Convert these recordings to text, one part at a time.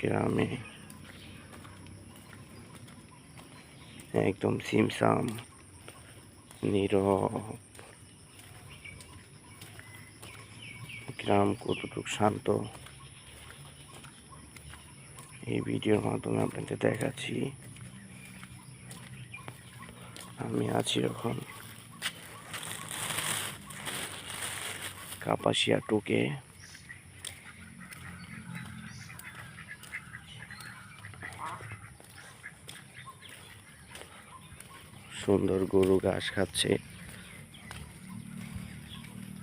গ্রামে। একদম সিমসাম, নীরব। গ্রাম কতটুকু শান্ত? এই ভিডিওর মাধ্যমে আপনাদের দেখাচ্ছি। আমি আছি এখন কাপাসিয়া টুকে। সুন্দর গরু ঘাস খাচ্ছে।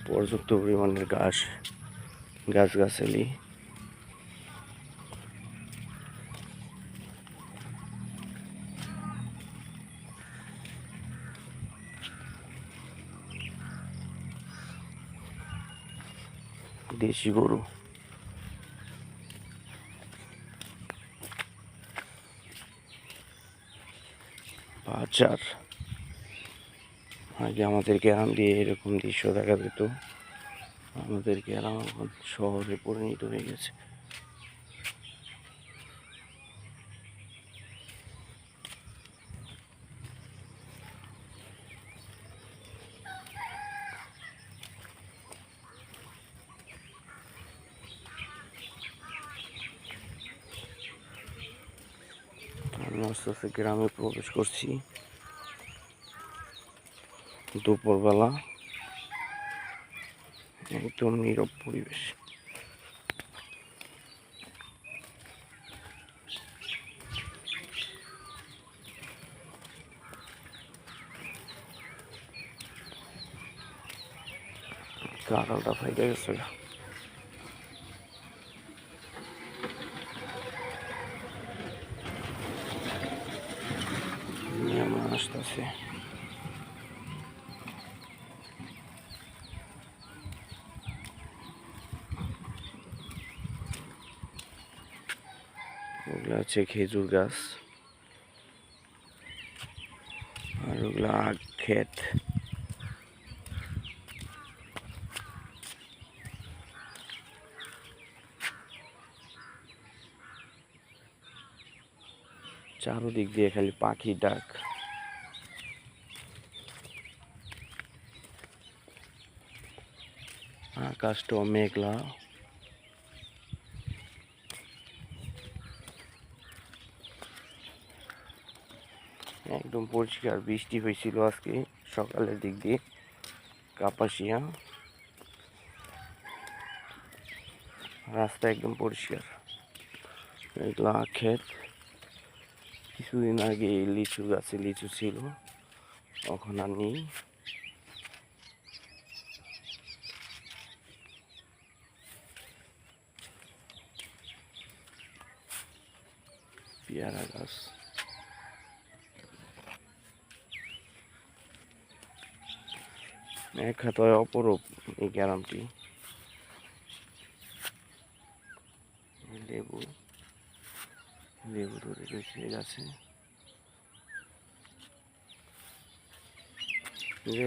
পর্যাপ্ত পরিমাণের ঘাস গাছগাছালি। দেশি গরু। বাজার আগে আমাদের গ্রাম দিয়ে এরকম দৃশ্য দেখা যেত। আমাদের গ্রাম এখন শহরে পরিণত হয়ে গেছে। আস্তে আস্তে গ্রামে প্রবেশ করছি। দুপুরবেলা। একদম নীরব পরিবেশ। কাঁড়ালটা ফাইটে গেছে আসতেছে। ওগুলো হচ্ছে খেজুর গাছ আর ওগুলো আখ ক্ষেত চারোদিক দিয়ে খালি পাখি ডাক আকাশটাও মেঘলা একদম পরিষ্কার বৃষ্টি হয়েছিল আজকে, সকালের দিক দিয়ে, কাপাসিয়া। রাস্তা একদম পরিষ্কার। এগুলো ক্ষেত, কিছুদিন আগে লিচু গাছে লিচু ছিল, এখন আর নেই। পেয়ারা গাছ। এক হাতায় অপরূপ, এই গ্রামটি লেবু লেবু ধরে রয়েছে গাছে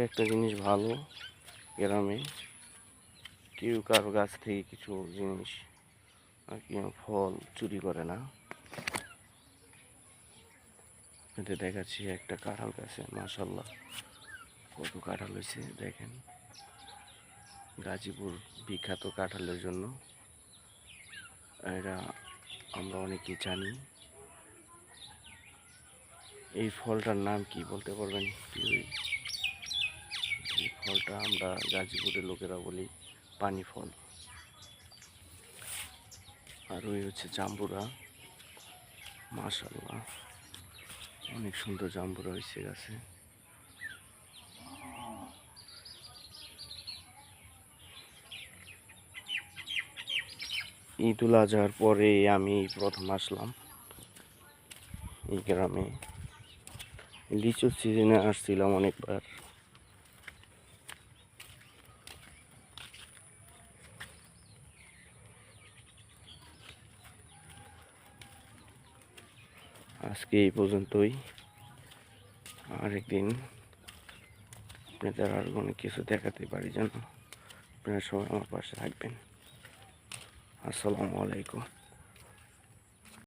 একটা জিনিস ভালো গ্রামে কেউ কারও গাছ থেকে কিছু জিনিস ফল চুরি করে না। দেখাচ্ছি একটা কাঁঠাল গাছে মাসাল্লাহ কত কাঁঠাল হয়েছে দেখেন। গাজীপুর বিখ্যাত কাঁঠালের জন্য। এরা আমরা অনেকে জানি। এই ফলটার নাম কি বলতে পারবেন? এই ফলটা আমরা গাজীপুরের লোকেরা বলি পানি ফল। আর ওই হচ্ছে জাম্বুরা। মাশাল্লাহ অনেক সুন্দর জাম্বুরা হয়েছে গাছে। ঈদুল আজহার পরে আমি প্রথম আসলাম। এই গ্রামে লিচুর সিজনে আসছিলাম অনেকবার। আজকে এই পর্যন্তই। আরেকদিন আপনাদের আর অনেক কিছু দেখাতে পারি যেন আপনারা সবাই আমার পাশে থাকবেন। আসসালামু আলাইকুম।